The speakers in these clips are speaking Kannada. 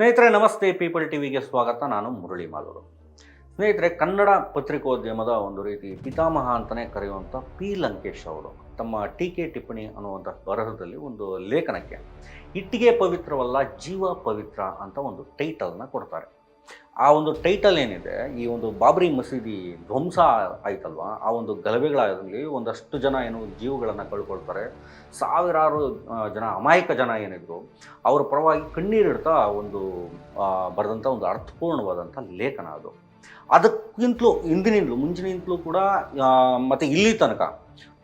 ಸ್ನೇಹಿತರೆ, ನಮಸ್ತೆ. ಪೀಪಲ್ ಟಿವಿಗೆ ಸ್ವಾಗತ. ನಾನು ಮುರಳಿ ಮಾಲೂರು. ಸ್ನೇಹಿತರೆ, ಕನ್ನಡ ಪತ್ರಿಕೋದ್ಯಮದ ಒಂದು ರೀತಿ ಪಿತಾಮಹ ಅಂತಲೇ ಕರೆಯುವಂಥ ಪಿ. ಲಂಕೇಶ್ ಅವರು ತಮ್ಮ ಟೀಕೆ ಟಿಪ್ಪಣಿ ಅನ್ನುವಂಥ ಬರಹದಲ್ಲಿ ಒಂದು ಲೇಖನಕ್ಕೆ ಇಟ್ಟಿಗೆ ಪವಿತ್ರವಲ್ಲ, ಜೀವ ಪವಿತ್ರ ಅಂತ ಒಂದು ಟೈಟಲ್ನ ಕೊಡ್ತಾರೆ. ಆ ಒಂದು ಟೈಟಲ್ ಏನಿದೆ, ಈ ಒಂದು ಬಾಬ್ರಿ ಮಸೀದಿ ಧ್ವಂಸ ಆಯ್ತಲ್ವಾ? ಆ ಒಂದು ಗಲಭೆಗಳಲ್ಲಿ ಒಂದಷ್ಟು ಜನ ಏನು ಜೀವಗಳನ್ನು ಕಳ್ಕೊಳ್ತಾರೆ. ಸಾವಿರಾರು ಜನ, ಅಮಾಯಕ ಜನ ಏನಿದ್ರು, ಅವರ ಪರವಾಗಿ ಕಣ್ಣೀರಿಡ್ತಾ ಒಂದು ಬರೆದಂಥ ಒಂದು ಅರ್ಥಪೂರ್ಣವಾದಂಥ ಲೇಖನ ಅದು. ಅದಕ್ಕಿಂತಲೂ, ಹಿಂದಿನಿಂದಲೂ, ಮುಂಚಿನಿಂದಲೂ ಕೂಡ ಮತ್ತು ಇಲ್ಲಿ ತನಕ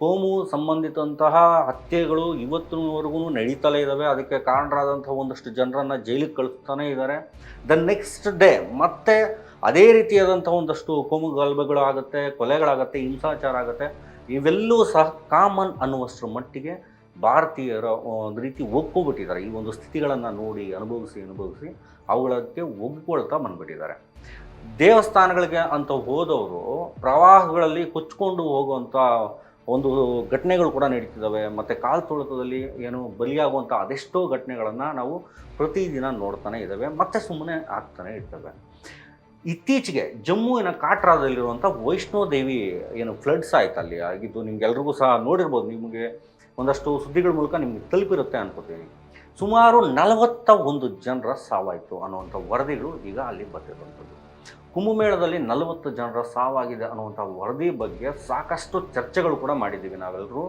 ಕೋಮು ಸಂಬಂಧಿತಂತಹ ಹತ್ಯೆಗಳು ಇವತ್ತಿನವರೆಗೂ ನಡೀತಲೇ ಇದ್ದಾವೆ ಅದಕ್ಕೆ ಕಾರಣರಾದಂಥ ಒಂದಷ್ಟು ಜನರನ್ನು ಜೈಲಿಗೆ ಕಳಿಸ್ತಾನೆ ಇದ್ದಾರೆ ದ ನೆಕ್ಸ್ಟ್ ಡೇ ಮತ್ತೆ ಅದೇ ರೀತಿಯಾದಂಥ ಒಂದಷ್ಟು ಕೋಮು ಗಲಭೆಗಳು ಆಗುತ್ತೆ, ಕೊಲೆಗಳಾಗುತ್ತೆ, ಹಿಂಸಾಚಾರ ಆಗುತ್ತೆ. ಇವೆಲ್ಲೂ ಸಹ ಕಾಮನ್ ಅನ್ನುವಷ್ಟರ ಮಟ್ಟಿಗೆ ಭಾರತೀಯರ ಒಂದು ರೀತಿ ಒಪ್ಕೊಬಿಟ್ಟಿದ್ದಾರೆ. ಈ ಒಂದು ಸ್ಥಿತಿಗಳನ್ನು ನೋಡಿ ಅನುಭವಿಸಿ ಅನುಭವಿಸಿ ಅವುಗಳಕ್ಕೆ ಒಗ್ಕೊಳ್ತಾ ಬಂದುಬಿಟ್ಟಿದ್ದಾರೆ. ದೇವಸ್ಥಾನಗಳಿಗೆ ಅಂತ ಹೋದವರು ಪ್ರವಾಹಗಳಲ್ಲಿ ಕೊಚ್ಕೊಂಡು ಹೋಗುವಂಥ ಒಂದು ಘಟನೆಗಳು ಕೂಡ ನಡೀತಿದ್ದಾವೆ. ಮತ್ತು ಕಾಲು ತುಳಿತದಲ್ಲಿ ಏನು ಬಲಿಯಾಗುವಂಥ ಅದೆಷ್ಟೋ ಘಟನೆಗಳನ್ನು ನಾವು ಪ್ರತಿದಿನ ನೋಡ್ತಾನೆ ಇದ್ದಾವೆ. ಮತ್ತೆ ಸುಮ್ಮನೆ ಆಗ್ತಾನೆ ಇರ್ತವೆ. ಇತ್ತೀಚೆಗೆ ಜಮ್ಮುವಿನ ಕಾಟ್ರಾದಲ್ಲಿರುವಂಥ ವೈಷ್ಣೋ ದೇವಿ ಏನು ಫ್ಲಡ್ಸ್ ಆಯ್ತು ಅಲ್ಲಿ. ಆಗಿದ್ದು ನಿಮ್ಗೆಲ್ರಿಗೂ ಸಹ ನೋಡಿರ್ಬೋದು. ನಿಮಗೆ ಒಂದಷ್ಟು ಸುದ್ದಿಗಳ ಮೂಲಕ ನಿಮಗೆ ತಲುಪಿರುತ್ತೆ ಅನ್ಕೋತೀನಿ. ಸುಮಾರು ನಲವತ್ತ ಒಂದು ಜನರ ಸಾವಾಯಿತು ಅನ್ನುವಂಥ ವರದಿಗಳು ಈಗ ಅಲ್ಲಿ ಬಂದಿರುವಂಥದ್ದು ಕುಂಭಮೇಳದಲ್ಲಿ ನಲವತ್ತು ಜನರ ಸಾವಾಗಿದೆ ಅನ್ನುವಂಥ ವರದಿ ಬಗ್ಗೆ ಸಾಕಷ್ಟು ಚರ್ಚೆಗಳು ಕೂಡ ಮಾಡಿದ್ದೀವಿ ನಾವೆಲ್ಲರೂ.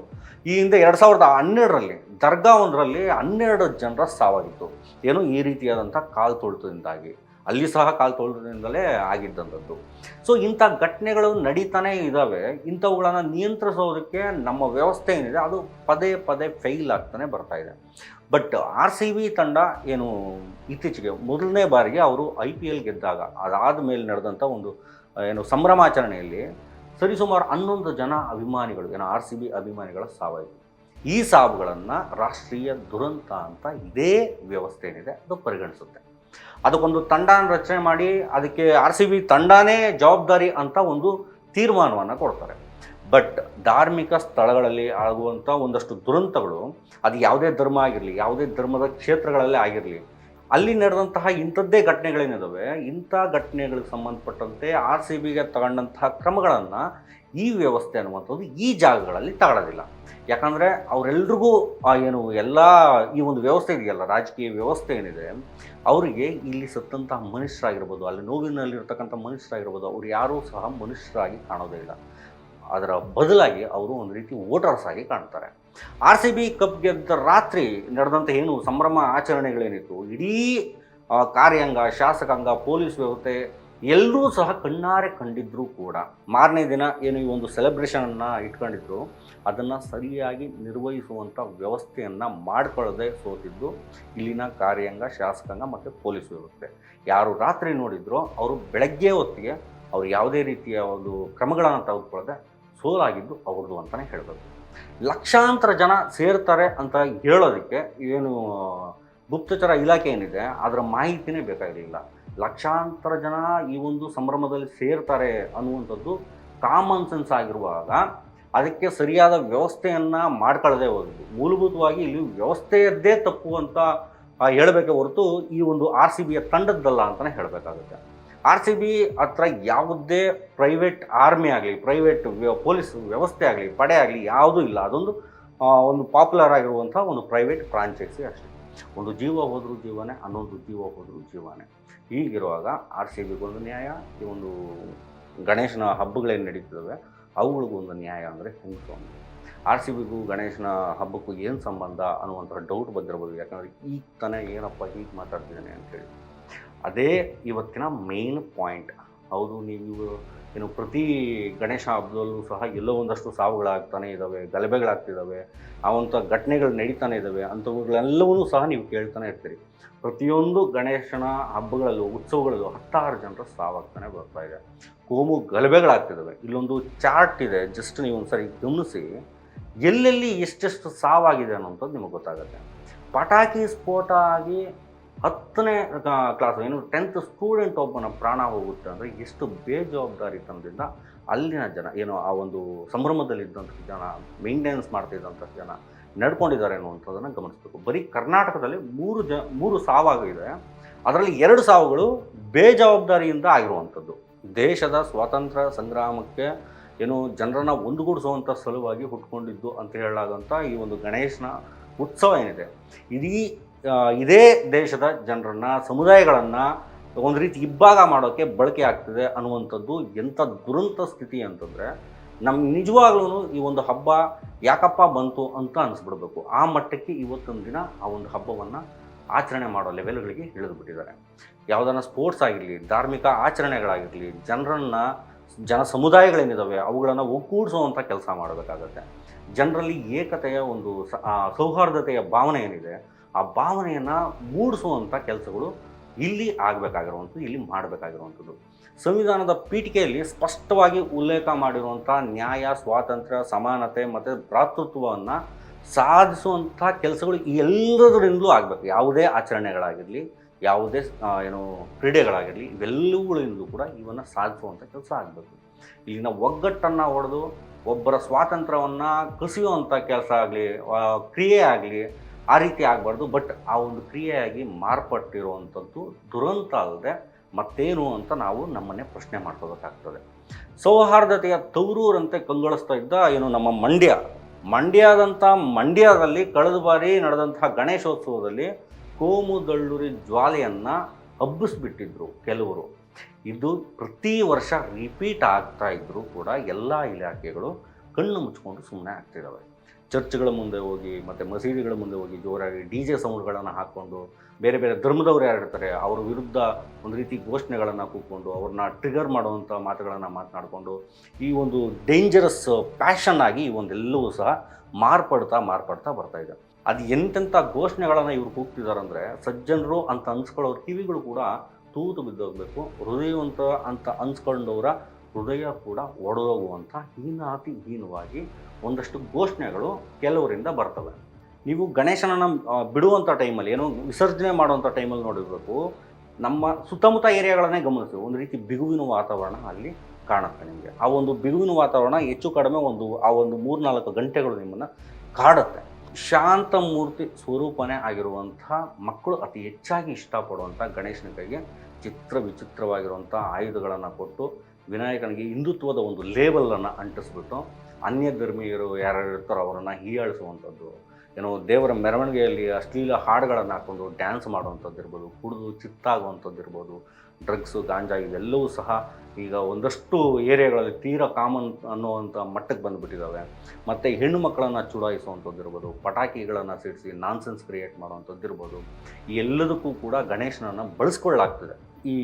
ಈ ಹಿಂದೆ ಎರಡು ಸಾವಿರದ ಹನ್ನೆರಡರಲ್ಲಿ, ದರ್ಗಾ ಒಂದರಲ್ಲಿ ಹನ್ನೆರಡು ಜನರ ಸಾವಾಗಿತ್ತು. ಏನು ಈ ರೀತಿಯಾದಂಥ ಕಾಲು ತುಳಿತದಿಂದಾಗಿ. ಅಲ್ಲಿ ಸಹ ಕಾಲು ತೊಳಿತದಿಂದಲೇ ಆಗಿದ್ದಂಥದ್ದು. ಸೊ ಇಂಥ ಘಟನೆಗಳು ನಡೀತಾನೇ ಇದ್ದಾವೆ. ಇಂಥವುಗಳನ್ನು ನಿಯಂತ್ರಿಸೋದಕ್ಕೆ ನಮ್ಮ ವ್ಯವಸ್ಥೆ ಏನಿದೆ, ಅದು ಪದೇ ಪದೇ ಫೇಲ್ ಆಗ್ತಾನೆ ಬರ್ತಾ ಬಟ್ ಆರ್ ಸಿ ಬಿ ತಂಡ ಏನು ಇತ್ತೀಚೆಗೆ ಮೊದಲನೇ ಬಾರಿಗೆ ಅವರು ಐ ಪಿ ಎಲ್ ಗೆದ್ದಾಗ, ಅದಾದ ಮೇಲೆ ನಡೆದಂಥ ಒಂದು ಏನು ಸಂಭ್ರಮಾಚರಣೆಯಲ್ಲಿ ಸರಿಸುಮಾರು ಹನ್ನೊಂದು ಜನ ಅಭಿಮಾನಿಗಳು, ಏನು ಆರ್ ಸಿ ಬಿ ಅಭಿಮಾನಿಗಳ ಸಾವಾಯಿತು ಈ ಸಾವುಗಳನ್ನು ರಾಷ್ಟ್ರೀಯ ದುರಂತ ಅಂತ ಇದೇ ವ್ಯವಸ್ಥೆ ಏನಿದೆ ಅದು ಪರಿಗಣಿಸುತ್ತೆ. ಅದಕ್ಕೊಂದು ತಂಡ ರಚನೆ ಮಾಡಿ, ಅದಕ್ಕೆ ಆರ್ ಸಿ ಬಿ ತಂಡನೇ ಜವಾಬ್ದಾರಿ ಅಂತ ಒಂದು ತೀರ್ಮಾನವನ್ನು ಕೊಡ್ತಾರೆ. ಬಟ್ ಧಾರ್ಮಿಕ ಸ್ಥಳಗಳಲ್ಲಿ ಆಗುವಂಥ ಒಂದಷ್ಟು ದುರಂತಗಳು, ಅದು ಯಾವುದೇ ಧರ್ಮ ಆಗಿರಲಿ, ಯಾವುದೇ ಧರ್ಮದ ಕ್ಷೇತ್ರಗಳಲ್ಲೇ ಆಗಿರಲಿ, ಅಲ್ಲಿ ನಡೆದಂತಹ ಇಂಥದ್ದೇ ಘಟನೆಗಳೇನಿದಾವೆ? ಇಂಥ ಘಟನೆಗಳಿಗೆ ಸಂಬಂಧಪಟ್ಟಂತೆ ಆರ್ ಸಿ ಬಿಗೆ ತಗೊಂಡಂತಹ ಕ್ರಮಗಳನ್ನು ಈ ವ್ಯವಸ್ಥೆ ಅನ್ನುವಂಥದ್ದು ಈ ಜಾಗಗಳಲ್ಲಿ ತಗೊಳ್ಳೋದಿಲ್ಲ ಯಾಕಂದರೆ ಅವರೆಲ್ರಿಗೂ ಏನು ಎಲ್ಲ ಈ ಒಂದು ವ್ಯವಸ್ಥೆ ಇದೆಯಲ್ಲ, ರಾಜಕೀಯ ವ್ಯವಸ್ಥೆ ಏನಿದೆ, ಅವರಿಗೆ ಇಲ್ಲಿ ಸತ್ತಂತಹ ಮನುಷ್ಯರಾಗಿರ್ಬೋದು, ಅಲ್ಲಿ ನೋವಿನಲ್ಲಿರ್ತಕ್ಕಂಥ ಮನುಷ್ಯರಾಗಿರ್ಬೋದು, ಅವ್ರು ಯಾರೂ ಸಹ ಮನುಷ್ಯರಾಗಿ ಕಾಣೋದೇ ಇಲ್ಲ. ಅದರ ಬದಲಾಗಿ ಅವರು ಒಂದು ರೀತಿ ವೋಟರ್ಸ್ ಆಗಿ ಕಾಣ್ತಾರೆ. ಆರ್ ಸಿ ಬಿ ಕಪ್ ಗೆದ್ದ ರಾತ್ರಿ ನಡೆದಂಥ ಏನು ಸಂಭ್ರಮ ಆಚರಣೆಗಳೇನಿತ್ತು, ಇಡೀ ಕಾರ್ಯಾಂಗ, ಶಾಸಕಾಂಗ, ಪೊಲೀಸ್ ವ್ಯವಸ್ಥೆ ಎಲ್ಲರೂ ಸಹ ಕಣ್ಣಾರೆ ಕಂಡಿದ್ದರೂ ಕೂಡ ಮಾರನೇ ದಿನ ಏನು ಈ ಒಂದು ಸೆಲೆಬ್ರೇಷನನ್ನು ಇಟ್ಕೊಂಡಿದ್ರು, ಅದನ್ನು ಸರಿಯಾಗಿ ನಿರ್ವಹಿಸುವಂಥ ವ್ಯವಸ್ಥೆಯನ್ನು ಮಾಡ್ಕೊಳ್ಳದೆ ಸೋತಿದ್ದು ಇಲ್ಲಿನ ಕಾರ್ಯಾಂಗ, ಶಾಸಕಾಂಗ ಮತ್ತು ಪೊಲೀಸ್ ವ್ಯವಸ್ಥೆ. ಯಾರು ರಾತ್ರಿ ನೋಡಿದ್ರೋ ಅವರು ಬೆಳಗ್ಗೆ ಹೊತ್ತಿಗೆ ಅವ್ರು ಯಾವುದೇ ರೀತಿಯ ಒಂದು ಕ್ರಮಗಳನ್ನು ತೆಗೆದುಕೊಳ್ಳದೆ ಸೋಲಾಗಿದ್ದು ಅವ್ರದ್ದು ಅಂತಲೇ ಹೇಳ್ಬೋದು. ಲಕ್ಷಾಂತರ ಜನ ಸೇರ್ತಾರೆ ಅಂತ ಹೇಳೋದಕ್ಕೆ ಏನು, ಗುಪ್ತಚರ ಇಲಾಖೆ ಏನಿದೆ, ಅದರ ಮಾಹಿತಿನೇ ಬೇಕಾಗಿರಲಿಲ್ಲ. ಲಕ್ಷಾಂತರ ಜನ ಈ ಒಂದು ಸಂಭ್ರಮದಲ್ಲಿ ಸೇರ್ತಾರೆ ಅನ್ನುವಂಥದ್ದು ಕಾಮನ್ ಸೆನ್ಸ್ ಆಗಿರುವಾಗ ಅದಕ್ಕೆ ಸರಿಯಾದ ವ್ಯವಸ್ಥೆಯನ್ನು ಮಾಡ್ಕೊಳ್ಳದೆ ಹೋಗಿದ್ದು ಮೂಲಭೂತವಾಗಿ ಇಲ್ಲಿ ವ್ಯವಸ್ಥೆಯದ್ದೇ ತಪ್ಪು ಅಂತ ಹೇಳಬೇಕೆ ಹೊರತು ಈ ಒಂದು ಆರ್ ಸಿ ಬಿಯ ತಂಡದ್ದಲ್ಲ ಅಂತಲೇ ಹೇಳಬೇಕಾಗುತ್ತೆ. ಆರ್ ಸಿ ಬಿ ಹತ್ರ ಯಾವುದೇ ಪ್ರೈವೇಟ್ ಆರ್ಮಿ ಆಗಲಿ, ಪ್ರೈವೇಟ್ ಪೊಲೀಸ್ ವ್ಯವಸ್ಥೆ ಆಗಲಿ, ಪಡೆ ಆಗಲಿ ಯಾವುದೂ ಇಲ್ಲ. ಅದೊಂದು ಒಂದು ಪಾಪ್ಯುಲರ್ ಆಗಿರುವಂಥ ಒಂದು ಪ್ರೈವೇಟ್ ಫ್ರಾಂಚೈಸಿ ಅಷ್ಟೇ. ಒಂದು ಜೀವ ಹೋದರೂ ಜೀವನೇ, ಅನ್ನೊಂದು ಜೀವ ಹೋದರೂ ಜೀವನೇ. ಹೀಗಿರುವಾಗ ಆರ್ ಸಿ ಬಿಗೊಂದು ನ್ಯಾಯ, ಈ ಒಂದು ಗಣೇಶನ ಹಬ್ಬಗಳೇನು ನಡೀತಿದ್ದಾವೆ, ಅವುಗಳಿಗೂ ಒಂದು ನ್ಯಾಯ ಅಂದರೆ ಹೆಂಗೆ ಅಂತ ಆರ್ ಸಿ ಬಿಗೂ ಗಣೇಶನ ಹಬ್ಬಕ್ಕೂ ಏನು ಸಂಬಂಧ ಅನ್ನುವಂಥ ಡೌಟ್ ಬಂದಿರ್ಬೋದು. ಯಾಕಂದರೆ ಈಗ ತಾನೇ ಏನಪ್ಪ ಹೀಗೆ ಮಾತಾಡ್ತಿದ್ದಾನೆ ಅಂತೇಳಿ. ಅದೇ ಇವತ್ತಿನ ಮೇನ್ ಪಾಯಿಂಟ್ ಹೌದು, ನೀವು ಏನು ಪ್ರತಿ ಗಣೇಶ ಹಬ್ಬದಲ್ಲೂ ಸಹ ಎಲ್ಲೋ ಒಂದಷ್ಟು ಸಾವುಗಳಾಗ್ತಾನೆ ಇದ್ದಾವೆ ಗಲಭೆಗಳಾಗ್ತಿದ್ದಾವೆ ಆವಂಥ ಘಟನೆಗಳು ನಡೀತಾನೆ ಇದ್ದಾವೆ ಅಂಥವುಗಳೆಲ್ಲವೂ ಸಹ ನೀವು ಕೇಳ್ತಾನೆ ಇರ್ತೀರಿ. ಪ್ರತಿಯೊಂದು ಗಣೇಶನ ಹಬ್ಬಗಳಲ್ಲೂ, ಉತ್ಸವಗಳಲ್ಲೂ ಹತ್ತಾರು ಜನರ ಸಾವಾಗ್ತಾನೆ ಬರ್ತಾ ಇದೆ. ಕೋಮು ಗಲಭೆಗಳಾಗ್ತಿದ್ದಾವೆ ಇಲ್ಲೊಂದು ಚಾರ್ಟ್ ಇದೆ ಜಸ್ಟ್ ನೀವು ಒಂದ್ಸರಿ ಗಮನಿಸಿ. ಎಲ್ಲೆಲ್ಲಿ ಎಷ್ಟೆಷ್ಟು ಸಾವಾಗಿದೆ ಅನ್ನೋಂಥದ್ದು ನಿಮಗೆ ಗೊತ್ತಾಗುತ್ತೆ. ಪಟಾಕಿ ಸ್ಫೋಟ ಆಗಿ ಹತ್ತನೇ ಕ್ಲಾಸ್ ಏನು ಟೆಂತ್ ಸ್ಟೂಡೆಂಟ್ ಒಬ್ಬನ ಪ್ರಾಣ ಹೋಗುತ್ತೆ ಅಂದರೆ ಎಷ್ಟು ಬೇಜವಾಬ್ದಾರಿತನದಿಂದ ಅಲ್ಲಿನ ಜನ ಏನು ಆ ಒಂದು ಸಂಭ್ರಮದಲ್ಲಿದ್ದಂಥ ಜನ ಮೇಂಟೆನೆನ್ಸ್ ಮಾಡ್ತಿದ್ದಂಥ ಜನ ನಡ್ಕೊಂಡಿದ್ದಾರೆ ಅನ್ನುವಂಥದ್ದನ್ನು ಗಮನಿಸಬೇಕು. ಬರೀ ಕರ್ನಾಟಕದಲ್ಲಿ ಮೂರು ಜ ಮೂರು ಸಾವಾಗಿದೆ ಅದರಲ್ಲಿ ಎರಡು ಸಾವುಗಳು ಬೇಜವಾಬ್ದಾರಿಯಿಂದ ಆಗಿರುವಂಥದ್ದು. ದೇಶದ ಸ್ವಾತಂತ್ರ್ಯ ಸಂಗ್ರಾಮಕ್ಕೆ ಏನು ಜನರನ್ನ ಒಂದುಗೂಡಿಸುವಂಥ ಸಲುವಾಗಿ ಹುಟ್ಕೊಂಡಿದ್ದು ಅಂತ ಹೇಳಲಾದಂಥ ಈ ಒಂದು ಗಣೇಶನ ಉತ್ಸವ ಏನಿದೆ ಆ, ಇದೇ ದೇಶದ ಜನರನ್ನ, ಸಮುದಾಯಗಳನ್ನು ಒಂದು ರೀತಿ ಇಬ್ಬಾಗ ಮಾಡೋಕ್ಕೆ ಬಳಕೆ ಆಗ್ತದೆ ಅನ್ನುವಂಥದ್ದು ಎಂಥ ದುರಂತ ಸ್ಥಿತಿ ಅಂತಂದರೆ ನಮ್ಮ ನಿಜವಾಗ್ಲೂ ಈ ಒಂದು ಹಬ್ಬ ಯಾಕಪ್ಪ ಬಂತು ಅಂತ ಅನಿಸ್ಬಿಡ್ಬೇಕು. ಆ ಮಟ್ಟಕ್ಕೆ ಇವತ್ತೊಂದು ದಿನ ಆ ಒಂದು ಹಬ್ಬವನ್ನು ಆಚರಣೆ ಮಾಡೋ ಲೆವೆಲ್ಗಳಿಗೆ ಇಳಿದುಬಿಟ್ಟಿದ್ದಾರೆ. ಯಾವುದನ್ನ ಸ್ಪೋರ್ಟ್ಸ್ ಆಗಿರಲಿ, ಧಾರ್ಮಿಕ ಆಚರಣೆಗಳಾಗಿರಲಿ, ಜನರನ್ನು ಜನ ಸಮುದಾಯಗಳೇನಿದ್ದಾವೆ ಅವುಗಳನ್ನು ಒಗ್ಗೂಡಿಸುವಂಥ ಕೆಲಸ ಮಾಡಬೇಕಾಗತ್ತೆ. ಜನರಲ್ಲಿ ಏಕತೆಯ ಒಂದು ಸೌಹಾರ್ದತೆಯ ಭಾವನೆ ಏನಿದೆ ಆ ಭಾವನೆಯನ್ನು ಮೂಡಿಸುವಂಥ ಕೆಲಸಗಳು ಇಲ್ಲಿ ಆಗಬೇಕಾಗಿರುವಂಥದ್ದು, ಇಲ್ಲಿ ಮಾಡಬೇಕಾಗಿರುವಂಥದ್ದು. ಸಂವಿಧಾನದ ಪೀಠಿಕೆಯಲ್ಲಿ ಸ್ಪಷ್ಟವಾಗಿ ಉಲ್ಲೇಖ ಮಾಡಿರುವಂಥ ನ್ಯಾಯ, ಸ್ವಾತಂತ್ರ್ಯ, ಸಮಾನತೆ ಮತ್ತು ಭ್ರಾತೃತ್ವವನ್ನು ಸಾಧಿಸುವಂಥ ಕೆಲಸಗಳು ಎಲ್ಲದರಿಂದಲೂ ಆಗಬೇಕು. ಯಾವುದೇ ಆಚರಣೆಗಳಾಗಿರಲಿ, ಯಾವುದೇ ಏನು ಕ್ರೀಡೆಗಳಾಗಿರಲಿ, ಇವೆಲ್ಲವುಗಳಿಂದಲೂ ಕೂಡ ಇವನ್ನು ಸಾಧಿಸುವಂಥ ಕೆಲಸ ಆಗಬೇಕು. ಇಲ್ಲಿನ ಒಗ್ಗಟ್ಟನ್ನು ಹೊಡೆದು ಒಬ್ಬರ ಸ್ವಾತಂತ್ರ್ಯವನ್ನು ಕಸಿಯುವಂಥ ಕೆಲಸ ಆಗಲಿ ಕ್ರಿಯೆ ಆಗಲಿ ಆ ರೀತಿ ಆಗಬಾರ್ದು. ಬಟ್ ಆ ಒಂದು ಕ್ರಿಯೆಯಾಗಿ ಮಾರ್ಪಟ್ಟಿರುವಂಥದ್ದು ದುರಂತ ಅಲ್ಲದೆ ಮತ್ತೇನು ಅಂತ ನಾವು ನಮ್ಮನ್ನೇ ಪ್ರಶ್ನೆ ಮಾಡ್ಕೋಬೇಕಾಗ್ತದೆ. ಸೌಹಾರ್ದತೆಯ ತವರೂರಂತೆ ಕಂಗೊಳಿಸ್ತಾ ಇದ್ದ ಏನು ನಮ್ಮ ಮಂಡ್ಯ. ಮಂಡ್ಯದಂಥ ಮಂಡ್ಯದಲ್ಲಿ ಕಳೆದ ಬಾರಿ ನಡೆದಂತಹ ಗಣೇಶೋತ್ಸವದಲ್ಲಿ ಕೋಮುದಳ್ಳುರಿ ಜ್ವಾಲೆಯನ್ನು ಹಬ್ಬಿಸ್ಬಿಟ್ಟಿದ್ರು ಕೆಲವರು. ಇದು ಪ್ರತಿ ವರ್ಷ ರಿಪೀಟ್ ಆಗ್ತಾ ಇದ್ದರೂ ಕೂಡ ಎಲ್ಲ ಇಲಾಖೆಗಳು ಕಣ್ಣು ಮುಚ್ಕೊಂಡು ಸುಮ್ಮನೆ ಆಗ್ತಿದ್ದಾವೆ ಚರ್ಚ್ಗಳ ಮುಂದೆ ಹೋಗಿ, ಮತ್ತು ಮಸೀದಿಗಳ ಮುಂದೆ ಹೋಗಿ ಜೋರಾಗಿ ಡಿ ಜೆ ಸೌಂಡ್ಗಳನ್ನು ಹಾಕ್ಕೊಂಡು, ಬೇರೆ ಬೇರೆ ಧರ್ಮದವ್ರು ಯಾರು ಇರ್ತಾರೆ, ಅವ್ರ ವಿರುದ್ಧ ಒಂದು ರೀತಿ ಘೋಷಣೆಗಳನ್ನು ಕೂತ್ಕೊಂಡು, ಅವ್ರನ್ನ ಟ್ರಿಗರ್ ಮಾಡುವಂಥ ಮಾತುಗಳನ್ನು ಮಾತನಾಡಿಕೊಂಡು, ಈ ಒಂದು ಡೇಂಜರಸ್ ಪ್ಯಾಷನ್ ಆಗಿ ಈ ಒಂದೆಲ್ಲವೂ ಸಹ ಮಾರ್ಪಡ್ತಾ ಮಾರ್ಪಡ್ತಾ ಬರ್ತಾ ಇದೆ. ಅದು ಎಂತೆಂಥ ಘೋಷಣೆಗಳನ್ನು ಇವ್ರು ಕೂಗ್ತಿದ್ದಾರೆ ಅಂದರೆ ಸಜ್ಜನರು ಅಂತ ಅನ್ಸ್ಕೊಳ್ಳೋರು ಕಿವಿಗಳು ಕೂಡ ತೂತು ಬಿದ್ದೋಗಬೇಕು, ಹೃದಯವಂತ ಅಂತ ಅನ್ಸ್ಕೊಂಡವರ ಹೃದಯ ಕೂಡ ಒಡೆದೋಗುವಂಥ ಹೀನಾತಿ ಹೀನವಾಗಿ ಒಂದಷ್ಟು ಘೋಷಣೆಗಳು ಕೆಲವರಿಂದ ಬರ್ತವೆ. ನೀವು ಗಣೇಶನನ್ನ ಬಿಡುವಂಥ ಟೈಮಲ್ಲಿ, ಏನೋ ವಿಸರ್ಜನೆ ಮಾಡುವಂಥ ಟೈಮಲ್ಲಿ ನೋಡಿರಬೇಕು, ನಮ್ಮ ಸುತ್ತಮುತ್ತ ಏರಿಯಾಗಳನ್ನೇ ಗಮನಿಸಿ, ಒಂದು ರೀತಿ ಬಿಗುವಿನ ವಾತಾವರಣ ಅಲ್ಲಿ ಕಾಣುತ್ತೆ ನಿಮಗೆ. ಆ ಒಂದು ಬಿಗುವಿನ ವಾತಾವರಣ ಹೆಚ್ಚು ಕಡಿಮೆ ಒಂದು, ಆ ಒಂದು ಮೂರ್ನಾಲ್ಕು ಗಂಟೆಗಳು ನಿಮ್ಮನ್ನು ಕಾಡುತ್ತೆ. ಶಾಂತ ಮೂರ್ತಿ ಸ್ವರೂಪನೇ ಆಗಿರುವಂಥ ಮಕ್ಕಳು ಅತಿ ಹೆಚ್ಚಾಗಿ ಇಷ್ಟಪಡುವಂಥ ಗಣೇಶನ ಕೈಗೆ ಚಿತ್ರ ವಿಚಿತ್ರವಾಗಿರುವಂಥ ಆಯುಧಗಳನ್ನು ಕೊಟ್ಟು ವಿನಾಯಕನಿಗೆ ಹಿಂದುತ್ವದ ಒಂದು ಲೇಬಲನ್ನು ಅಂಟಿಸ್ಬಿಟ್ಟು ಅನ್ಯ ಧರ್ಮೀಯರು ಯಾರ್ಯಾರು ಇರ್ತಾರೋ ಅವರನ್ನು ಹೀಯಾಳಿಸುವಂಥದ್ದು. ಏನೋ ದೇವರ ಮೆರವಣಿಗೆಯಲ್ಲಿ ಅಶ್ಲೀಲ ಹಾಡುಗಳನ್ನು ಹಾಕ್ಕೊಂಡು ಡ್ಯಾನ್ಸ್ ಮಾಡುವಂಥದ್ದು ಇರ್ಬೋದು, ಕುಡಿದು ಚಿತ್ತಾಗುವಂಥದ್ದು ಇರ್ಬೋದು, ಡ್ರಗ್ಸು, ಗಾಂಜಾ ಇವೆಲ್ಲವೂ ಸಹ ಈಗ ಒಂದಷ್ಟು ಏರಿಯಾಗಳಲ್ಲಿ ತೀರಾ ಕಾಮನ್ ಅನ್ನುವಂಥ ಮಟ್ಟಕ್ಕೆ ಬಂದುಬಿಟ್ಟಿದ್ದಾವೆ. ಮತ್ತು ಹೆಣ್ಣು ಮಕ್ಕಳನ್ನು ಚುಡಾಯಿಸುವಂಥದ್ದು ಇರ್ಬೋದು, ಪಟಾಕಿಗಳನ್ನು ಸಿಡಿಸಿ ನಾನ್ಸೆನ್ಸ್ ಕ್ರಿಯೇಟ್ ಮಾಡುವಂಥದ್ದು ಇರ್ಬೋದು. ಈ ಎಲ್ಲದಕ್ಕೂ ಕೂಡ ಗಣೇಶನನ್ನು ಬಳಸ್ಕೊಳ್ಳಾಗ್ತದೆ ಈ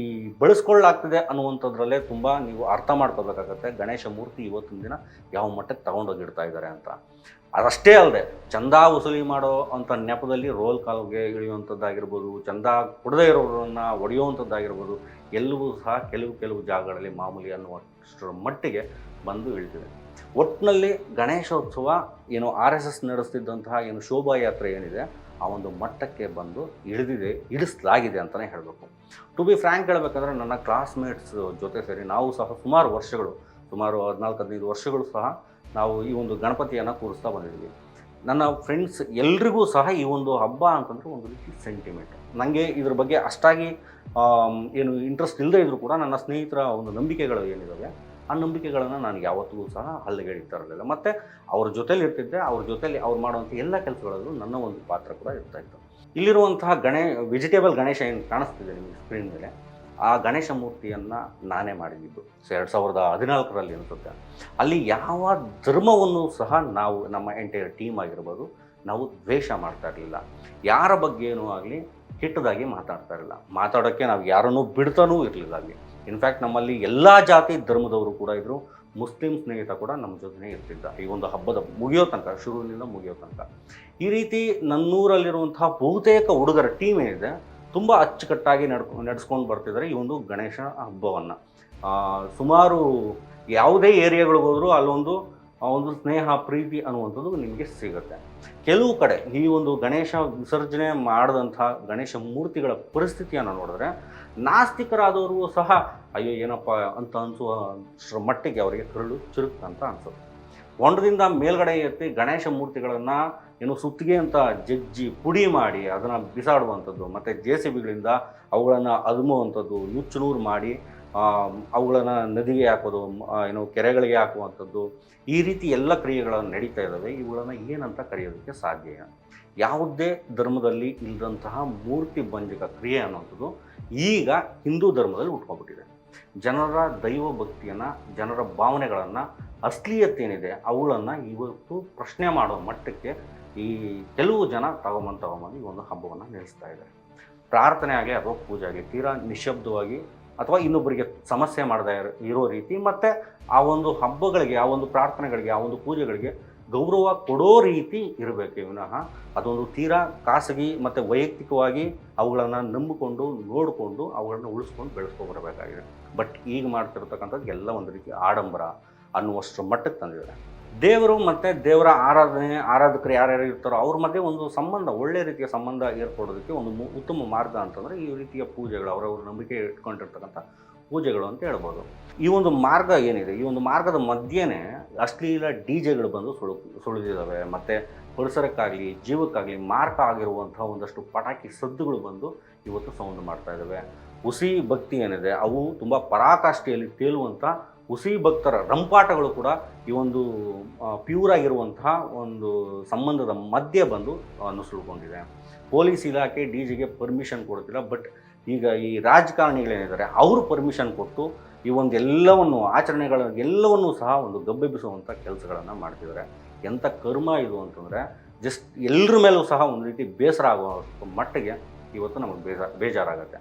ಬಳಸ್ಕೊಳ್ಳಾಗ್ತದೆ ಅನ್ನುವಂಥದ್ರಲ್ಲೇ ತುಂಬ ನೀವು ಅರ್ಥ ಮಾಡ್ಕೋಬೇಕಾಗತ್ತೆ ಗಣೇಶ ಮೂರ್ತಿ ಇವತ್ತಿನ ದಿನ ಯಾವ ಮಟ್ಟಕ್ಕೆ ತಗೊಂಡೋಗಿಡ್ತಾ ಇದ್ದಾರೆ ಅಂತ. ಅದಷ್ಟೇ ಅಲ್ಲದೆ ಚಂದ ವಸೂಲಿ ಮಾಡೋ ಅಂಥ ನೆಪದಲ್ಲಿ ರೋಲ್ ಕಾಲ್ಗೆ ಇಳಿಯುವಂಥದ್ದಾಗಿರ್ಬೋದು, ಚಂದ ಕೊಡದೇ ಇರೋರನ್ನು ಒಡೆಯುವಂಥದ್ದಾಗಿರ್ಬೋದು, ಎಲ್ಲವೂ ಸಹ ಕೆಲವು ಕೆಲವು ಜಾಗಗಳಲ್ಲಿ ಮಾಮೂಲಿ ಅನ್ನುವಷ್ಟರ ಮಟ್ಟಿಗೆ ಬಂದು ಇಳಿದಿದೆ. ಒಟ್ಟಿನಲ್ಲಿ ಗಣೇಶೋತ್ಸವ ಏನು ಆರ್ ಎಸ್ ಎಸ್ ನಡೆಸ್ತಿದ್ದಂತಹ ಏನು ಶೋಭಾಯಾತ್ರೆ ಏನಿದೆ ಆ ಒಂದು ಮಟ್ಟಕ್ಕೆ ಬಂದು ಇಳಿದಿದೆ, ಇಳಿಸಲಾಗಿದೆ ಅಂತಲೇ ಹೇಳಬೇಕು. ಟು ಬಿ ಫ್ರ್ಯಾಂಕ್ ಹೇಳಬೇಕಂದ್ರೆ ನನ್ನ ಕ್ಲಾಸ್ಮೇಟ್ಸ್ ಜೊತೆ ಸೇರಿ ನಾವು ಸಹ ಸುಮಾರು ವರ್ಷಗಳು, ಸುಮಾರು ಹದಿನಾಲ್ಕು, ಹದಿನೈದು ವರ್ಷಗಳು ಸಹ ನಾವು ಈ ಒಂದು ಗಣಪತಿಯನ್ನು ಕೂರಿಸ್ತಾ ಬಂದಿದ್ದೀವಿ ನನ್ನ ಫ್ರೆಂಡ್ಸ್ ಎಲ್ರಿಗೂ ಸಹ ಈ ಒಂದು ಹಬ್ಬ ಅಂತಂದ್ರೆ ಒಂದು ರೀತಿ ಸೆಂಟಿಮೆಂಟ್ ನನಗೆ ಇದ್ರ ಬಗ್ಗೆ ಅಷ್ಟಾಗಿ ಏನು ಇಂಟ್ರೆಸ್ಟ್ ಇಲ್ಲದೆ ಇದ್ದರೂ ಕೂಡ ನನ್ನ ಸ್ನೇಹಿತರ ಒಂದು ನಂಬಿಕೆಗಳು ಏನಿದ್ದಾವೆ ಆ ನಂಬಿಕೆಗಳನ್ನು ನಾನು ಯಾವತ್ತಿಗೂ ಸಹ ಇರಲಿಲ್ಲ. ಮತ್ತು ಅವ್ರ ಜೊತೇಲಿ ಇರ್ತಿದ್ದೆ, ಅವ್ರ ಜೊತೇಲಿ ಅವ್ರು ಮಾಡುವಂಥ ಎಲ್ಲ ಕೆಲಸಗಳಲ್ಲೂ ನನ್ನ ಒಂದು ಪಾತ್ರ ಕೂಡ ಇರ್ತಾ ಇತ್ತು. ಇಲ್ಲಿರುವಂತಹ ಗಣೇ ವೆಜಿಟೇಬಲ್ ಗಣೇಶ ಏನು ಕಾಣಿಸ್ತಿದೆ ನಿಮಗೆ ಸ್ಕ್ರೀನ್ ಮೇಲೆ? ಆ ಗಣೇಶ ಮೂರ್ತಿಯನ್ನು ನಾನೇ ಮಾಡಿದ್ದು. ಎರಡು ಸಾವಿರದ ಹದಿನಾಲ್ಕರಲ್ಲಿ ಅನಿಸುತ್ತೆ. ಅಲ್ಲಿ ಯಾವ ಧರ್ಮವನ್ನು ಸಹ ನಾವು, ನಮ್ಮ ಎಂಟೈರ್ ಟೀಮ್ ಆಗಿರ್ಬೋದು, ನಾವು ದ್ವೇಷ ಮಾಡ್ತಾ ಇರಲಿಲ್ಲ. ಯಾರ ಬಗ್ಗೆ ಏನೂ ಆಗಲಿ ಕೆಟ್ಟದಾಗಿ ಮಾತಾಡ್ತಾ ಇರಲಿಲ್ಲ. ಮಾತಾಡೋಕ್ಕೆ ನಾವು ಯಾರನ್ನೂ ಬಿಡ್ತಾನೂ ಇರಲಿಲ್ಲ ಅಲ್ಲಿ. ಇನ್ಫ್ಯಾಕ್ಟ್ ನಮ್ಮಲ್ಲಿ ಎಲ್ಲ ಜಾತಿ ಧರ್ಮದವರು ಕೂಡ ಇದ್ದರು ಮುಸ್ಲಿಂ ಸ್ನೇಹಿತ ಕೂಡ ನಮ್ಮ ಜೊತೆನೇ ಇರ್ತಿದ್ದ. ಈ ಒಂದು ಹಬ್ಬದ ಮುಗಿಯೋ ತನಕ, ಶುರುವಿನಿಂದ ಮುಗಿಯೋ ತನಕ. ಈ ರೀತಿ ನನ್ನೂರಲ್ಲಿರುವಂತಹ ಬಹುತೇಕ ಹುಡುಗರ ಟೀಮ್ ಏನಿದೆ, ತುಂಬ ಅಚ್ಚುಕಟ್ಟಾಗಿ ನಡ್ಕೊ, ನಡೆಸ್ಕೊಂಡು ಬರ್ತಿದ್ದಾರೆ ಈ ಒಂದು ಗಣೇಶ ಹಬ್ಬವನ್ನು. ಸುಮಾರು ಯಾವುದೇ ಏರಿಯಾಗಳಿಗೆ ಹೋದರೂ ಅಲ್ಲೊಂದು ಒಂದು ಸ್ನೇಹ, ಪ್ರೀತಿ ಅನ್ನುವಂಥದ್ದು ನಿಮಗೆ ಸಿಗುತ್ತೆ. ಕೆಲವು ಕಡೆ ಈ ಒಂದು ಗಣೇಶ ವಿಸರ್ಜನೆ ಮಾಡಿದಂಥ ಗಣೇಶ ಮೂರ್ತಿಗಳ ಪರಿಸ್ಥಿತಿಯನ್ನು ನೋಡಿದ್ರೆ ನಾಸ್ತಿಕರಾದವರು ಸಹ, ಅಯ್ಯೋ ಏನಪ್ಪ ಅಂತ ಅನಿಸುವ ಮಟ್ಟಿಗೆ ಅವರಿಗೆ ಕರಳು ಚುರುಕು ಅಂತ ಅನಿಸುತ್ತೆ. ಹೊಂಡದಿಂದ ಮೇಲ್ಗಡೆ ಎತ್ತಿ ಗಣೇಶ ಮೂರ್ತಿಗಳನ್ನು ಏನು ಸುತ್ತಿಗೆ ಅಂತ ಜಜ್ಜಿ ಪುಡಿ ಮಾಡಿ ಅದನ್ನು ಬಿಸಾಡುವಂಥದ್ದು, ಮತ್ತು ಜೆ ಸಿ ಬಿಗಳಿಂದ ಅವುಗಳನ್ನು ಅದುಮುವಂಥದ್ದು, ನುಚ್ಚು ನೂರು ಮಾಡಿ ಅವುಗಳನ್ನು ನದಿಗೆ ಹಾಕೋದು ಏನು ಕೆರೆಗಳಿಗೆ ಹಾಕುವಂಥದ್ದು, ಈ ರೀತಿ ಎಲ್ಲ ಕ್ರಿಯೆಗಳನ್ನು ನಡೀತಾ ಇದ್ದಾವೆ. ಇವುಗಳನ್ನು ಏನಂತ ಕರೆಯೋದಕ್ಕೆ ಸಾಧ್ಯ ಯಾವುದೇ ಧರ್ಮದಲ್ಲಿ ಇಲ್ಲದಂತಹ ಮೂರ್ತಿ ಭಂಜಕ ಕ್ರಿಯೆ ಅನ್ನುವಂಥದ್ದು ಈಗ ಹಿಂದೂ ಧರ್ಮದಲ್ಲಿ ಉಟ್ಕೊಂಡ್ಬಿಟ್ಟಿದೆ. ಜನರ ದೈವ ಭಕ್ತಿಯನ್ನು, ಜನರ ಭಾವನೆಗಳನ್ನು ಅಶ್ಲೀಯತೆ ಏನಿದೆ ಅವುಗಳನ್ನು ಇವತ್ತು ಪ್ರಶ್ನೆ ಮಾಡೋ ಮಟ್ಟಕ್ಕೆ ಈ ಕೆಲವು ಜನ ತಗೊಂಬಂದು ತಗೊಂಬಂದು ಈ ಒಂದು ಹಬ್ಬವನ್ನು ನಡೆಸ್ತಾ ಇದ್ದಾರೆ. ಪ್ರಾರ್ಥನೆ ಆಗಲಿ ಅಥವಾ ಪೂಜೆ ಆಗಲಿ, ತೀರಾ ನಿಶಬ್ದವಾಗಿ ಅಥವಾ ಇನ್ನೊಬ್ಬರಿಗೆ ಸಮಸ್ಯೆ ಮಾಡದೇ ಇರೋ- ರೀತಿ ಮತ್ತು ಆ ಒಂದು ಹಬ್ಬಗಳಿಗೆ, ಆ ಒಂದು ಪ್ರಾರ್ಥನೆಗಳಿಗೆ, ಆ ಒಂದು ಪೂಜೆಗಳಿಗೆ ಗೌರವ ಕೊಡೋ ರೀತಿ ಇರಬೇಕು ವಿನಃ. ಅದೊಂದು ತೀರಾ ಖಾಸಗಿ ಮತ್ತು ವೈಯಕ್ತಿಕವಾಗಿ ಅವುಗಳನ್ನು ನಂಬಿಕೊಂಡು, ನೋಡಿಕೊಂಡು ಅವುಗಳನ್ನು ಉಳಿಸ್ಕೊಂಡು ಬೆಳೆಸ್ಕೊಂಡು ಬರಬೇಕಾಗಿದೆ. ಬಟ್ ಈಗ ಮಾಡ್ತಿರ್ತಕ್ಕಂಥದ್ದು ಎಲ್ಲ ಒಂದು ರೀತಿ ಆಡಂಬರ ಅನ್ನುವಷ್ಟರ ಮಟ್ಟಕ್ಕೆ ತಂದಿದ್ದಾರೆ. ದೇವರು ಮತ್ತು ದೇವರ ಆರಾಧನೆ, ಆರಾಧಕರು ಯಾರ್ಯಾರು ಇರ್ತಾರೋ ಅವ್ರ ಮಧ್ಯೆ ಒಂದು ಸಂಬಂಧ, ಒಳ್ಳೆ ರೀತಿಯ ಸಂಬಂಧ ಏರ್ಪಡೋದಕ್ಕೆ ಒಂದು ಉತ್ತಮ ಮಾರ್ಗ ಅಂತಂದರೆ ಈ ರೀತಿಯ ಪೂಜೆಗಳು, ಅವರವ್ರ ನಂಬಿಕೆ ಇಟ್ಕೊಂಡಿರ್ತಕ್ಕಂಥ ಪೂಜೆಗಳು ಅಂತ ಹೇಳ್ಬೋದು. ಈ ಒಂದು ಮಾರ್ಗ ಏನಿದೆ? ಈ ಒಂದು ಮಾರ್ಗದ ಮಧ್ಯೆನೇ ಅಶ್ಲೀಲ ಡಿ ಜೆಗಳು ಬಂದು ಸುಳು, ಸುಳಿದಿದ್ದಾವೆ. ಮತ್ತು ಪರಿಸರಕ್ಕಾಗಲಿ, ಜೀವಕ್ಕಾಗಲಿ ಮಾರ್ಕ ಆಗಿರುವಂಥ ಒಂದಷ್ಟು ಪಟಾಕಿ ಸದ್ದುಗಳು ಬಂದು ಇವತ್ತು ಸೌಂಡ್ ಮಾಡ್ತಾ ಇದ್ದಾವೆ. ಹುಸಿ ಭಕ್ತಿ ಏನಿದೆ? ಅವು ತುಂಬ ಪರಾಕಾಷ್ಠೆಯಲ್ಲಿ ತೇಲುವಂಥ ಹುಸಿ ಭಕ್ತರ ರಂಪಾಟಗಳು ಕೂಡ ಈ ಒಂದು ಪ್ಯೂರ್ ಆಗಿರುವಂತಹ ಒಂದು ಸಂಬಂಧದ ಮಧ್ಯೆ ಬಂದು ನುಸುಳುಕೊಂಡಿದೆ ಪೊಲೀಸ್ ಇಲಾಖೆ ಡಿ ಜಿಗೆ ಪರ್ಮಿಷನ್ ಕೊಡ್ತಿಲ್ಲ ಬಟ್ ಈಗ ಈ ರಾಜಕಾರಣಿಗಳೇನಿದ್ದಾರೆ, ಅವರು ಪರ್ಮಿಷನ್ ಕೊಟ್ಟು ಈ ಒಂದು ಎಲ್ಲವನ್ನು, ಆಚರಣೆಗಳ ಎಲ್ಲವನ್ನೂ ಸಹ ಒಂದು ಗಬ್ಬೆಬ್ಬಿಸುವಂಥ ಕೆಲಸಗಳನ್ನು ಮಾಡ್ತಿದ್ದಾರೆ. ಎಂಥ ಕರ್ಮ ಇದು ಅಂತಂದರೆ ಜಸ್ಟ್ ಎಲ್ಲರ ಮೇಲೂ ಸಹ ಒಂದು ರೀತಿ ಬೇಸರ ಆಗೋ ಮಟ್ಟಿಗೆ ಇವತ್ತು ನಮಗೆ ಬೇಜಾರ ಬೇಜಾರಾಗುತ್ತೆ.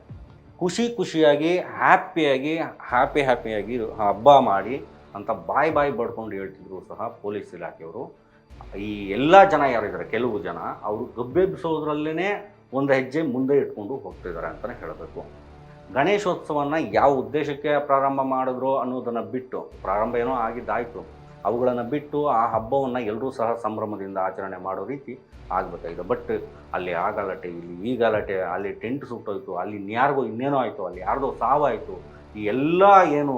ಖುಷಿ ಖುಷಿಯಾಗಿ ಹ್ಯಾಪಿಯಾಗಿ ಹ್ಯಾಪಿ ಹ್ಯಾಪಿಯಾಗಿ ಹಬ್ಬ ಮಾಡಿ ಅಂತ ಬಾಯಿ ಬಾಯಿ ಬಡ್ಕೊಂಡು ಹೇಳ್ತಿದ್ರು ಸಹ ಪೊಲೀಸ್ ಇಲಾಖೆಯವರು. ಈ ಎಲ್ಲ ಜನ ಯಾರಿದ್ದಾರೆ, ಕೆಲವು ಜನ, ಅವರು ಗಬ್ಬೆಬ್ಬಿಸೋದ್ರಲ್ಲೇ ಒಂದು ಹೆಜ್ಜೆ ಮುಂದೆ ಇಟ್ಕೊಂಡು ಹೋಗ್ತಿದ್ದಾರೆ ಅಂತಲೇ ಹೇಳಬೇಕು. ಗಣೇಶೋತ್ಸವನ ಯಾವ ಉದ್ದೇಶಕ್ಕೆ ಪ್ರಾರಂಭ ಮಾಡಿದ್ರು ಅನ್ನೋದನ್ನು ಬಿಟ್ಟು ಪ್ರಾರಂಭ ಏನೋ ಆಗಿದ್ದಾಯಿತು. ಅವುಗಳನ್ನು ಬಿಟ್ಟು ಆ ಹಬ್ಬವನ್ನು ಎಲ್ಲರೂ ಸಹ ಸಂಭ್ರಮದಿಂದ ಆಚರಣೆ ಮಾಡೋ ರೀತಿ ಆಗಬೇಕಾಗಿದೆ. ಬಟ್ ಅಲ್ಲಿ ಆ ಗಲಾಟೆ, ಇಲ್ಲಿ ಈ ಗಲಾಟೆ, ಅಲ್ಲಿ ಟೆಂಟ್ ಸುಟ್ಟೋಯ್ತು, ಅಲ್ಲಿ ಇನ್ಯಾರಿಗೋ ಇನ್ನೇನೋ ಆಯಿತು, ಅಲ್ಲಿ ಯಾರ್ದೋ ಸಾವಾಯಿತು, ಈ ಎಲ್ಲ ಏನು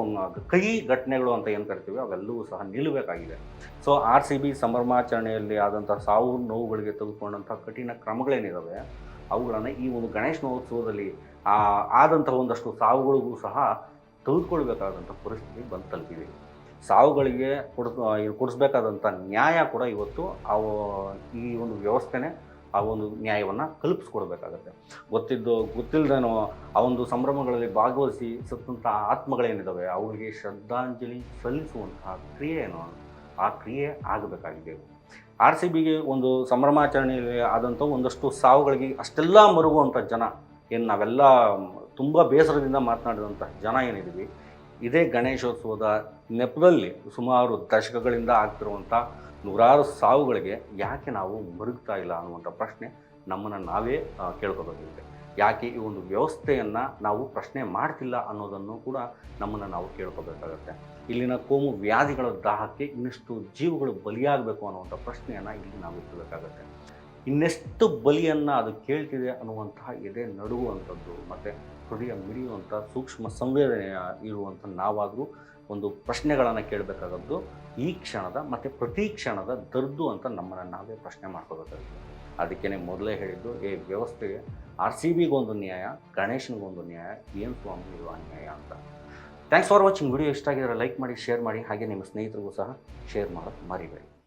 ಕೈ ಘಟನೆಗಳು ಅಂತ ಏನು ಕರಿತೀವಿ, ಅವೆಲ್ಲವೂ ಸಹ ನಿಲ್ಲಬೇಕಾಗಿದೆ. ಸೊ ಆರ್ ಸಿ ಬಿ ಸಂಭ್ರಮಾಚರಣೆಯಲ್ಲಿ ಆದಂಥ ಸಾವು ನೋವುಗಳಿಗೆ ತೆಗೆದುಕೊಂಡಂಥ ಕಠಿಣ ಕ್ರಮಗಳೇನಿದ್ದಾವೆ ಅವುಗಳನ್ನು ಈ ಒಂದು ಗಣೇಶ ಮಹೋತ್ಸವದಲ್ಲಿ ಆದಂಥ ಒಂದಷ್ಟು ಸಾವುಗಳಿಗೂ ಸಹ ತೆಗೆದುಕೊಳ್ಬೇಕಾದಂಥ ಪರಿಸ್ಥಿತಿ ಬಂದು ತಲುಪಿದೆ. ಸಾವುಗಳಿಗೆ ಕೊಡ್ ಕೊಡಿಸ್ಬೇಕಾದಂಥ ನ್ಯಾಯ ಕೂಡ ಇವತ್ತು ಅವು ಈ ಒಂದು ವ್ಯವಸ್ಥೆನೇ ಆ ಒಂದು ನ್ಯಾಯವನ್ನು ಕಲ್ಪಿಸ್ಕೊಡ್ಬೇಕಾಗತ್ತೆ. ಗೊತ್ತಿದ್ದು ಗೊತ್ತಿಲ್ಲದೇನೋ ಆ ಒಂದು ಸಂಭ್ರಮಗಳಲ್ಲಿ ಭಾಗವಹಿಸಿ ಸತ್ತಂಥ ಆತ್ಮಗಳೇನಿದ್ದಾವೆ ಅವರಿಗೆ ಶ್ರದ್ಧಾಂಜಲಿ ಸಲ್ಲಿಸುವಂತಹ ಕ್ರಿಯೆ ಏನೋ, ಆ ಕ್ರಿಯೆ ಆಗಬೇಕಾಗಿದೆ. ಆರ್ ಸಿ ಬಿಗೆ ಒಂದು ಸಂಭ್ರಮಾಚರಣೆಯಲ್ಲಿ ಆದಂಥ ಒಂದಷ್ಟು ಸಾವುಗಳಿಗೆ ಅಷ್ಟೆಲ್ಲ ಮರುಗುವಂಥ ಜನ, ಏನು ನಾವೆಲ್ಲ ತುಂಬ ಬೇಸರದಿಂದ ಮಾತನಾಡಿದಂಥ ಜನ ಏನಿದ್ದೀವಿ ಇದೇ ಗಣೇಶೋತ್ಸವದ ನೆಪದಲ್ಲಿ ಸುಮಾರು ದಶಕಗಳಿಂದ ಆಗ್ತಿರುವಂಥ ನೂರಾರು ಸಾವುಗಳಿಗೆ ಯಾಕೆ ನಾವು ಮರುಗ್ತಾ ಇಲ್ಲ ಅನ್ನುವಂಥ ಪ್ರಶ್ನೆ ನಮ್ಮನ್ನು ನಾವೇ ಕೇಳ್ಕೊಬೇಕಿದೆ ಯಾಕೆ ಈ ಒಂದು ವ್ಯವಸ್ಥೆಯನ್ನು ನಾವು ಪ್ರಶ್ನೆ ಮಾಡ್ತಿಲ್ಲ ಅನ್ನೋದನ್ನು ಕೂಡ ನಮ್ಮನ್ನು ನಾವು ಕೇಳ್ಕೊಬೇಕಾಗತ್ತೆ ಇಲ್ಲಿನ ಕೋಮು ವ್ಯಾಧಿಗಳ ದಾಹಕ್ಕೆ ಇನ್ನಷ್ಟು ಜೀವಗಳು ಬಲಿಯಾಗಬೇಕು ಅನ್ನುವಂಥ ಪ್ರಶ್ನೆಯನ್ನು ಇಲ್ಲಿ ನಾವು ಇಟ್ಟಬೇಕಾಗತ್ತೆ ಇನ್ನೆಷ್ಟು ಬಲಿಯನ್ನು ಅದು ಕೇಳ್ತಿದೆ ಅನ್ನುವಂತಹ ಎದೆ ನಡುಗುವಂಥದ್ದು, ಮತ್ತು ಹೃದಯ ಮಿಡಿಯುವಂಥ ಸೂಕ್ಷ್ಮ ಸಂವೇದನೆ ಇರುವಂಥ ನಾವಾದರೂ ಒಂದು ಪ್ರಶ್ನೆಗಳನ್ನು ಕೇಳಬೇಕಾಗದ್ದು ಈ ಕ್ಷಣದ ಮತ್ತು ಪ್ರತಿ ಕ್ಷಣದ ದರ್ದು ಅಂತ ನಮ್ಮನ್ನು ನಾವೇ ಪ್ರಶ್ನೆ ಮಾಡ್ಕೋಬೇಕಾಗುತ್ತೆ. ಅದಕ್ಕೇ ಮೊದಲೇ ಹೇಳಿದ್ದು ಈ ವ್ಯವಸ್ಥೆಗೆ ಆರ್ ಸಿ ಬಿಗೊಂದು ನ್ಯಾಯ, ಗಣೇಶನಿಗೊಂದು ನ್ಯಾಯ ಏನು ಸ್ವಾಮಿ ಇದು ಅನ್ಯಾಯ ಅಂತ. ಥ್ಯಾಂಕ್ಸ್ ಫಾರ್ ವಾಚಿಂಗ್ ವಿಡಿಯೋ ಇಷ್ಟ ಆಗಿದ್ರೆ ಲೈಕ್ ಮಾಡಿ ಶೇರ್ ಮಾಡಿ, ಹಾಗೆ ನಿಮ್ಮ ಸ್ನೇಹಿತರಿಗೂ ಸಹ ಶೇರ್ ಮಾಡೋದು ಮರಿಬೇಡಿ.